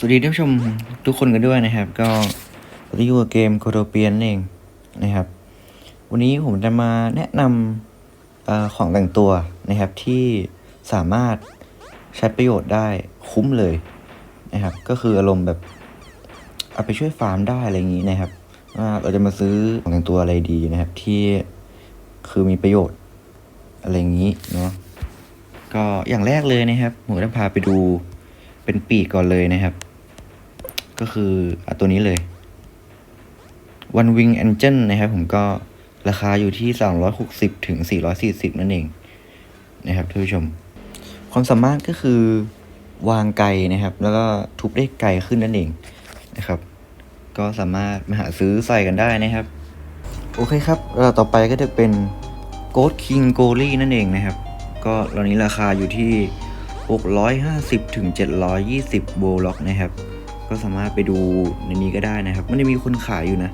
สวัสดีท่านผู้ชมทุกคนกันด้วยนะครับ ก็วันนี้อยู่กับเกมโคโดเปียนเองนะครับ วันนี้ผมจะมาแนะนำอของแต่งตัวนะครับที่สามารถใช้ประโยชน์ได้คุ้มเลยนะครับ ก็คืออารมณ์แบบเอาไปช่วยฟาร์มได้อะไรอย่างนี้นะครับว่าเราจะมาซื้อของแต่งตัวอะไรดีนะครับ ที่คือมีประโยชน์อะไรอย่างนี้เนาะก็อย่างแรกเลยนะครับผมจะพาไปดูเป็นปีกก่อนเลยนะครับ ก็คืออตัวนี้เลย One Wing Engine นะครับผมก็ราคาอยู่ที่ 360 ถึง 440 นั่นเอง นะครับท่านผู้ชม ความสามารถก็คือวางไกลนะครับ แล้วก็ทุบได้ไกลขึ้นนั่นเองนะครับ ก็สามารถมาหาซื้อใส่กันได้นะครับ โอเคครับเราต่อไปก็จะเป็น Ghost King g o l i นั่นเองนะครับ ก็ตอนนี้ราคาอยู่ที่ 650 ถึง 720 โบล็อกนะครับ ก็สามารถไปดูในนี้ก็ได้นะครับ มันจะมีคนขายอยู่นะ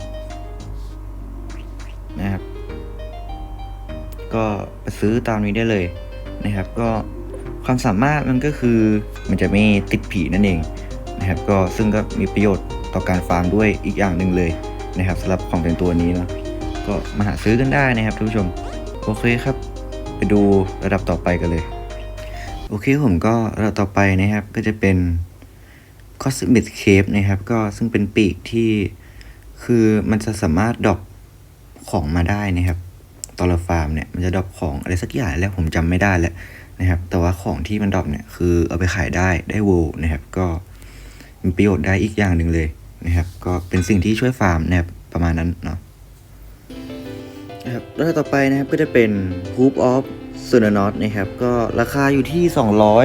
นะครับ ก็ไปซื้อตามนี้ได้เลยนะครับ ก็ความสามารถมันก็คือมันจะไม่ติดผีนั่นเองนะครับ ก็ซึ่งก็มีประโยชน์ต่อการฟาร์มด้วยอีกอย่างหนึ่งเลยนะครับสำหรับของแต่งตัวนี้เนาะก็มาหาซื้อกันได้นะครับท่านผู้ชมโอเคครับ ไปดูระดับต่อไปกันเลย โอเคผมก็ระดับต่อไปนะครับก็จะเป็น Cosmic Cape นะครับ ก็ซึ่งเป็นปีกที่คือมันจะสามารถดรอปของมาได้นะครับตอนเราฟาร์มเนี่ยมันจะดรอปของอะไรสักอย่างแล้วผมจำไม่ได้แล้วนะครับ แต่ว่าของที่มันดรอปเนี่ยคือเอาไปขายได้ได้โวนะครับ ก็มีประโยชน์ได้อีกอย่างหนึ่งเลยนะครับ ก็เป็นสิ่งที่ช่วยฟาร์มนะครับประมาณนั้นเนาะนะครับแล้วต่อไปนะครับก็จะเป็น Hoop of s u n a n o t นะครับ ก็ราคาอยู่ที่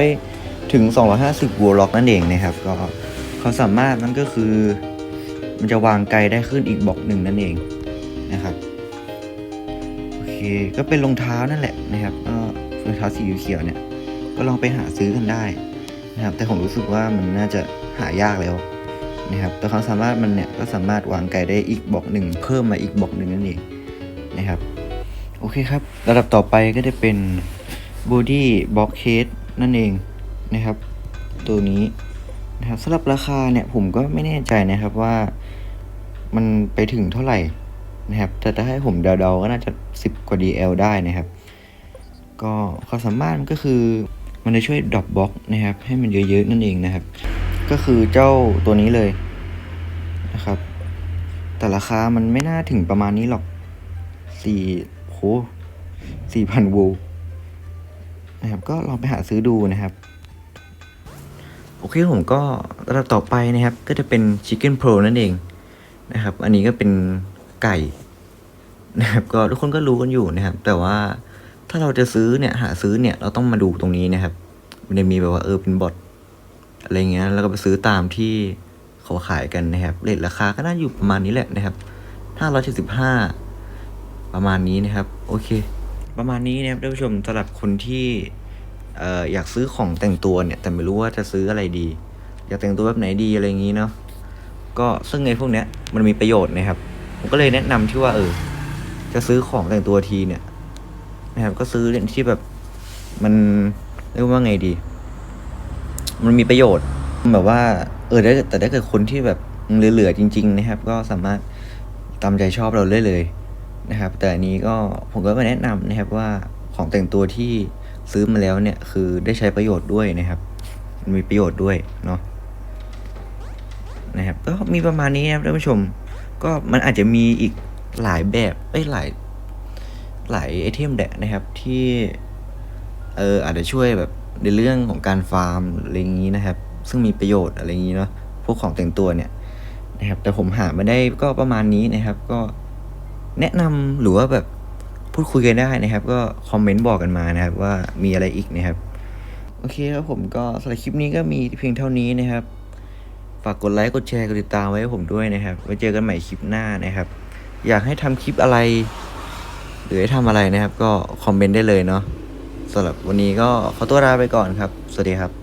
200 ถึง 250วัวล็อกนั่นเองนะครับ ก็ ความสามารถมันก็คือ มันจะวางไกลได้ขึ้นอีกบล็อกหนึ่งนั่นเองนะครับโอเคก็เป็นรองเท้านั่นแหละนะครับก็รองเท้าสีเขียวเนี่ย ก็ลองไปหาซื้อกันได้นะครับ แต่ผมรู้สึกว่ามันน่าจะหายากแล้วนะครับแต่ความสามารถมันเนี่ยก็สามารถวางไกลได้อีกบล็อกหนึ่งเพิ่มมาอีกบล็อกหนึ่งนั่นเองนะครับโอเคครับระดับต่อไปก็จะเป็น body box case นั่นเองนะครับ ตัวนี้ นะครับสำหรับราคาเนี่ยผมก็ไม่แน่ใจนะครับว่ามันไปถึงเท่าไหร่นะครับ แต่ถ้าให้ผมเดาๆก็น่าจะ10กว่า DL ได้นะครับ ก็ความสามารถมันก็คือมันจะช่วยดรอปบล็อกนะครับ ให้มันเยอะๆนั่นเองนะครับ ก็คือเจ้าตัวนี้เลยนะครับ แต่ราคามันไม่น่าถึงประมาณนี้หรอกสี่โหสี่พันวูนะครับ ก็ลองไปหาซื้อดูนะครับ โอเคผมก็ระดับต่อไปนะครับ ก็จะเป็น Chicken Pro นั่นเองนะครับ อันนี้ก็เป็นไก่นะครับ ก็ทุกคนก็รู้กันอยู่นะครับ แต่ว่าถ้าเราจะซื้อเนี่ยหาซื้อเนี่ยเราต้องมาดูตรงนี้นะครับ มันจะมีแบบว่าเออเป็นบอทอะไรเงี้ยแล้วก็ไปซื้อตามที่เขาขายกันนะครับเรทราคาก็น่าอยู่ประมาณนี้แหละนะครับห้าร้อยเจ็ดสิบห้าประมาณนี้นะครับ โอเค ประมาณนี้นะครับท่านผู้ชมสำหรับคนที่ เอออยากซื้อของแต่งตัวเนี่ย แต่ไม่รู้ว่าจะซื้ออะไรดี อยากแต่งตัวแบบไหนดีอะไรอย่างนี้เนาะก็ซึ่งไอ้พวกเนี้ยมันมีประโยชน์นะครับ ผมก็เลยแนะนำที่ว่าเออ จะซื้อของแต่งตัวทีเนี่ยนะครับ ก็ซื้อเรื่องที่แบบมันเรียกว่าไงดี มันมีประโยชน์แบบว่า เออได้แต่ถ้าเกิดคนที่แบบเหลือๆจริง ๆ นะครับ ก็สามารถตามใจชอบเราได้เลยนะครับ แต่อันนี้ก็ผมก็มาแนะนำนะครับว่าของแต่งตัวที่ ซื้อมาแล้วเนี่ยคือได้ใช้ประโยชน์ด้วยนะครับ มันมีประโยชน์ด้วยเนาะนะครับก็มีประมาณนี้นะครับท่านผู้ชม ก็มันอาจจะมีอีกหลายแบบเอ้หลายหลายไอเทมแดะนะครับที่เอออาจจะช่วยแบบในเรื่องของการฟาร์มอะไรอย่างนี้นะครับ ซึ่งมีประโยชน์อะไรอย่างนี้เนาะพวกของแต่งตัวเนี่ยนะครับ แต่ผมหามาได้ก็ประมาณนี้นะครับ ก็แนะนำหรือว่าแบบ พูดคุยกันได้นะครับ ก็คอมเมนต์บอกกันมานะครับ ว่ามีอะไรอีกนะครับ โอเคครับผมก็สำหรับคลิปนี้ก็มีเพียงเท่านี้นะครับ ฝากกดไลค์กดแชร์กดติดตามไว้ให้ผมด้วยนะครับไว้เจอกันใหม่คลิปหน้านะครับ อยากให้ทำคลิปอะไร หรือให้ทำอะไรนะครับ ก็คอมเมนต์ได้เลยเนาะสำหรับวันนี้ก็ขอตัวลาไปก่อนครับ สวัสดีครับ